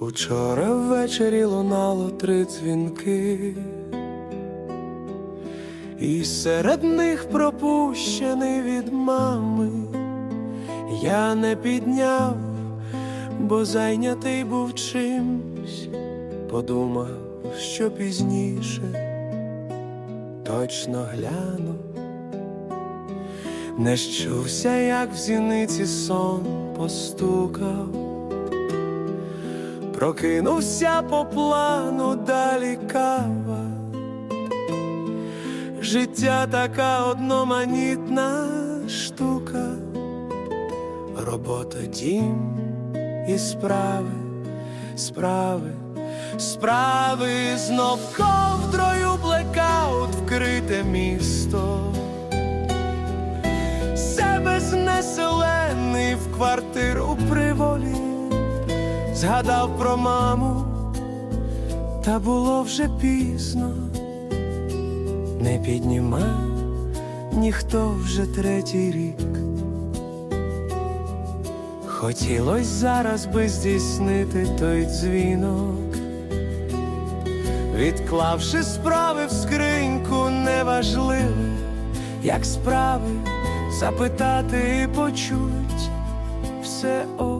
Учора ввечері лунало три дзвінки, і серед них пропущений від мами. Я не підняв, бо зайнятий був чимсь, подумав, що пізніше точно гляну. Не щувся, як в зіниці сон постукав. Прокинувся по плану далі кава. Життя така одноманітна штука, робота, дім і справи, справи, справи, знов ковдрою блекаут вкрите місто. Себе знеселений в квартиру згадав про маму, та було вже пізно, не підніма ніхто вже третій рік. Хотілось зараз би здійснити той дзвінок, відклавши справи в скриньку, неважливо, як справи запитати і почуть все ок.